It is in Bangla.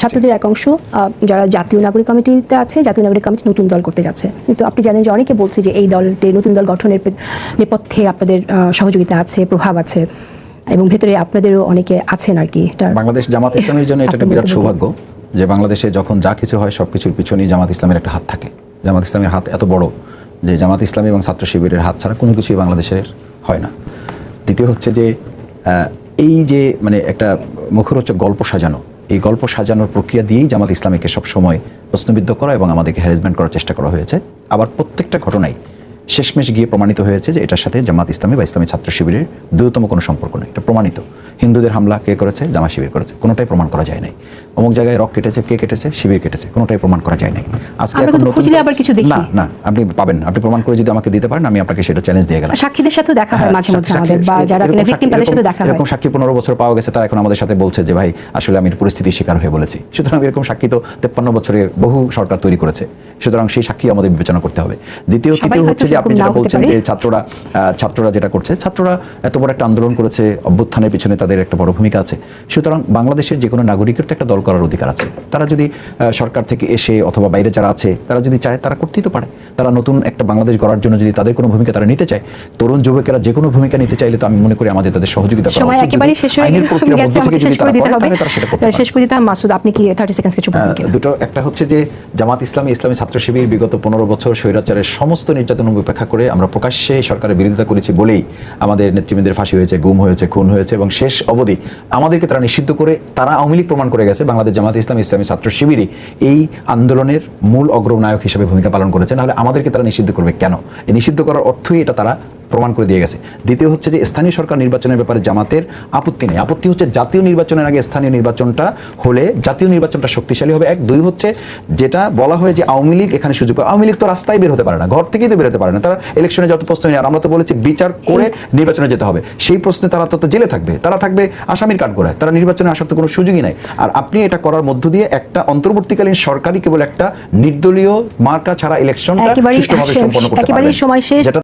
ছাত্রদের এক অংশ যারা জাতীয় নাগরিক কমিটিতে আছে জাতীয় নাগরিক কমিটি নতুন দল করতে যাচ্ছে। কিন্তু আপনি জানেন যে অনেকে বলছে যে এই দলটি নতুন দল গঠনের নেপথ্যে আপনাদের সহযোগিতা আছে প্রভাব আছে। এবং ভেতরে আপনাদেরও অনেকে আছেন আর কি বাংলাদেশ জামাত ইসলামের জন্য এটা একটা বিরাট সৌভাগ্য যে বাংলাদেশে যখন যা কিছু হয় সব কিছুর পিছনেই জামাত ইসলামের একটা হাত থাকে। জামাত ইসলামের হাত এত বড় যে জামাত ইসলামী এবং ছাত্র শিবিরের হাত ছাড়া কোনো কিছুই বাংলাদেশের হয় না। দ্বিতীয় হচ্ছে যে এই যে মানে একটা মুখরোচক গল্প সাজানো এই গল্প সাজানোর প্রক্রিয়া দিয়েই জামাত ইসলামীকে সবসময় প্রশ্নবিদ্ধ করা এবং আমাদেরকে হ্যারাসমেন্ট করার চেষ্টা করা হয়েছে। আবার প্রত্যেকটা ঘটনাই শেষমেশ গিয়ে প্রমাণিত হয়েছে যে এটার সাথে জামাত ইসলামী বা ইসলামী ছাত্র শিবিরের দ্রুততম কোনো সম্পর্ক নেই। এটা প্রমাণিত। হিন্দুদের হামলা কে করেছে? জামা শিবির করেছে। কোনোটাই প্রমাণ করা যায় নাই। অমুক জায়গায় রক কেটেছে কে কেটেছে? শিবির কেটেছে। কোনোটাই প্রমাণ করা যায় নাই। আজকে এখন খুঁজলে আবার কিছু দেখি। না না আপনি পাবেন আপনি প্রমাণ করে যদি আমাকে দিতে পারেন আমি আপনাকে সেটা চ্যালেঞ্জ দিয়ে গেলাম। সাক্ষীদের সাথেও দেখা হয় হ্যাঁ, মাঝে মধ্যে আমাদের বা যারা এরকম ভিকটিম তাদের সাথে দেখা হয়। এরকম সাক্ষী পনেরো বছর পাওয়া গেছে তারা এখন আমাদের সাথে বলছে যে ভাই আসলে আমি পরিস্থিতির শিকার হয়ে বলেছি। সুতরাং এরকম সাক্ষী তো তেপ্পান্ন বছরে বহু সরকার তৈরি করেছে। সুতরাং সেই সাক্ষী আমাদের বিবেচনা করতে হবে। দ্বিতীয় তৃতীয় হচ্ছে যে আপনি যেটা বলছেন যে ছাত্ররা আহ, ছাত্ররা যেটা করছে ছাত্ররা এত বড় একটা আন্দোলন করেছে অভ্যুত্থানের পিছনে তাদের একটা বড় ভূমিকা আছে। সুতরাং বাংলাদেশের যে কোনো নাগরিকের তো একটা দল করার অধিকার আছে। তারা যদি সরকার থেকে এসে অথবা বাইরে যারা আছে তারা যদি চায় তারা করতেই তো পারে। তারা নতুন একটা বাংলাদেশ গড়ার জন্য যদি তাদের কোনো ভূমিকা তারা নিতে চায় তরুণ যুবকেরা যে কোনো ভূমিকা নিতে চাইলে তো আমি মনে করি আমাদের তাদের সহযোগিতা করা সময় উচিত। একেবারেই শেষ হয়ে গেছে আমাকে শেষ করে দিতে হবে। শেষ করে দিতে মাসুদ আপনি কি থার্টি সেকেন্ডস কিছু দুটো একটা হচ্ছে যে জামাত ইসলামী ইসলামী ছাত্র শিবির বিগত পনেরো বছর স্বৈরাচারের সমস্ত নির্যাতন উপেক্ষা করে আমরা প্রকাশ্যে সরকারের বিরোধিতা করেছি বলেই আমাদের নেতৃবৃন্দের ফাঁসি হয়েছে গুম হয়েছে খুন হয়েছে এবং শেষ অবধি আমাদেরকে তারা নিষিদ্ধ করে তারা আওয়ামী লীগ প্রমাণ করে গেছে বাংলাদেশ জামাত ইসলাম ইসলামী ছাত্র শিবিরই এই আন্দোলনের মূল অগ্রনায়ক হিসেবে ভূমিকা পালন করেছে। নাহলে আমাদেরকে তারা নিষিদ্ধ করবে কেন? এই নিষিদ্ধ করার অর্থই এটা তারা প্রমাণ করে দিয়ে গেছে। দ্বিতীয় হচ্ছে যে স্থানীয় সরকার নির্বাচনের ব্যাপারে জামাতের আপত্তি নেই। আপত্তি হচ্ছে জাতীয় নির্বাচনের আগে স্থানীয় নির্বাচনটা হলে জাতীয় নির্বাচনটা শক্তিশালী হবে। এক দুই হচ্ছে যেটা বলা হয় যে আওয়ামী লীগ এখানে সুযোগ আওয়ামী লীগ তো রাস্তায় বের হতে পারে না ঘর থেকেই তো বেরোতে পারে না। তারা ইলেকশনে যত প্রশ্ন নেই আর আমরা তো বলেছি বিচার করে নির্বাচনে যেতে হবে। সেই প্রশ্নে তারা তত জেলে থাকবে। তারা থাকবে আসামির কাঠগড়ায়। তারা নির্বাচনে আসার তো কোনো সুযোগই নাই। আর আপনি এটা করার মধ্য দিয়ে একটা অন্তর্বর্তীকালীন সরকারই কেবল একটা নির্দলীয় মার্কা ছাড়া ইলেকশনটা সুষ্ঠুভাবে সম্পন্ন করতে পারবেন সময় শেষ।